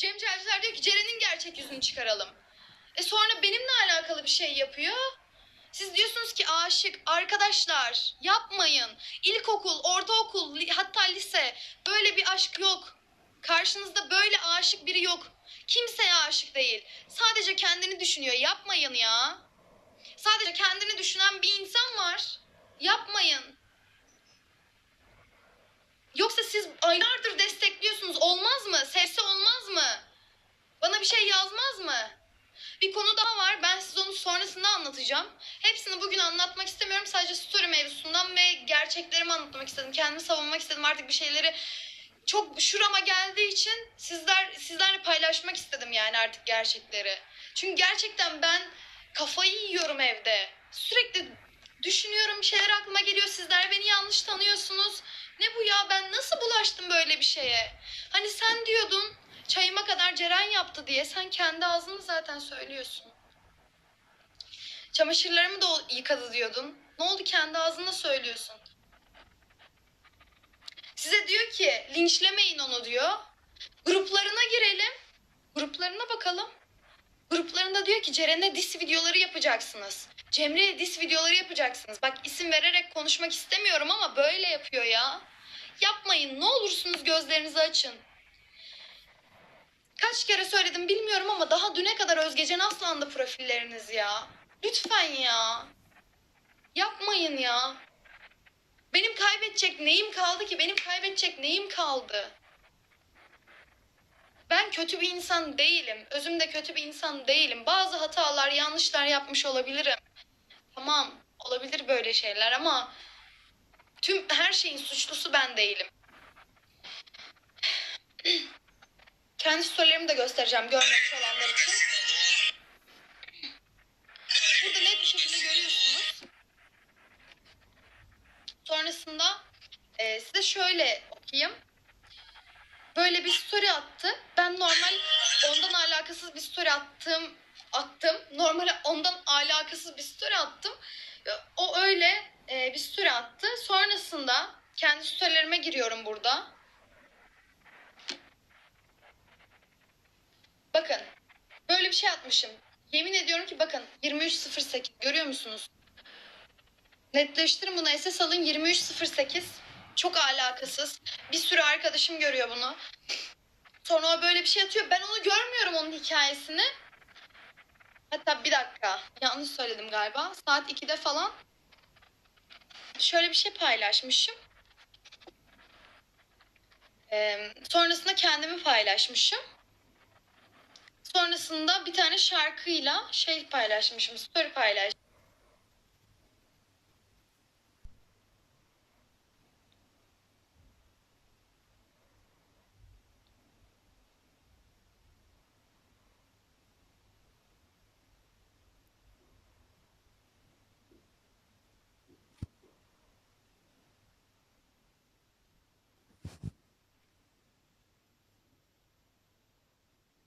Cem diyor ki Ceren'in gerçek yüzünü çıkaralım. E sonra benimle alakalı bir şey yapıyor. Siz diyorsunuz ki aşık arkadaşlar yapmayın. İlkokul, ortaokul, li- hatta lise böyle bir aşk yok. Karşınızda böyle aşık biri yok. Kimseye aşık değil. Sadece kendini düşünüyor. Yapmayın ya. Sadece kendini düşünen bir insan var. Yapmayın. Olmaz mı? Sevse olmaz mı? Bana bir şey yazmaz mı? Bir konu daha var. Ben size onu sonrasında anlatacağım. Hepsini bugün anlatmak istemiyorum. Sadece story mevzusundan ve gerçeklerimi anlatmak istedim. Kendimi savunmak istedim. Artık bir şeyleri çok şurama geldiği için sizler sizlerle paylaşmak istedim yani artık gerçekleri. Çünkü gerçekten ben kafayı yiyorum evde. Sürekli düşünüyorum, şeyler aklıma geliyor. Sizler beni yanlış tanıyorsunuz. Ne bu ya? Ben nasıl bulaştım böyle bir şeye? Hani sen diyordun çayıma kadar Ceren yaptı diye. Sen kendi ağzını zaten söylüyorsun. Çamaşırlarımı da yıkadı diyordun. Ne oldu kendi ağzına söylüyorsun. Size diyor ki linçlemeyin onu diyor. Gruplarına girelim. Gruplarına bakalım. Gruplarında diyor ki Ceren'e dis videoları yapacaksınız. Cemre'ye dis videoları yapacaksınız. Bak isim vererek konuşmak istemiyorum ama böyle yapıyor ya. Yapmayın ne olursunuz gözlerinizi açın. Kaç kere söyledim bilmiyorum ama daha düne kadar Özgecan Aslan'da profilleriniz ya. Lütfen ya. Yapmayın ya. Benim kaybedecek neyim kaldı ki? Benim kaybedecek neyim kaldı? Ben kötü bir insan değilim. Özümde kötü bir insan değilim. Bazı hatalar, yanlışlar yapmış olabilirim. Tamam, olabilir böyle şeyler ama tüm her şeyin suçlusu ben değilim. Kendi storylerimi de göstereceğim görmemiş olanlar için. Burada net bir şekilde görüyorsunuz. Sonrasında e, size şöyle okuyayım. Böyle bir story attı. Ben normal ondan alakasız bir story attım. Attım. Normal ondan alakasız bir story attım. O öyle e, bir story attı. Sonrasında kendi storylerime giriyorum burada. Bakın. Böyle bir şey atmışım. Yemin ediyorum ki bakın 23.08 görüyor musunuz? Netleştirin bunu SS alın 23.08. Çok alakasız. Bir sürü arkadaşım görüyor bunu. Sonra o böyle bir şey atıyor. Ben onu görmüyorum onun hikayesini. Hatta bir dakika. Yanlış söyledim galiba. Saat 2'de falan. Şöyle bir şey paylaşmışım. Ee, sonrasında kendimi paylaşmışım. Sonrasında bir tane şarkıyla şey paylaşmışım. Story paylaş.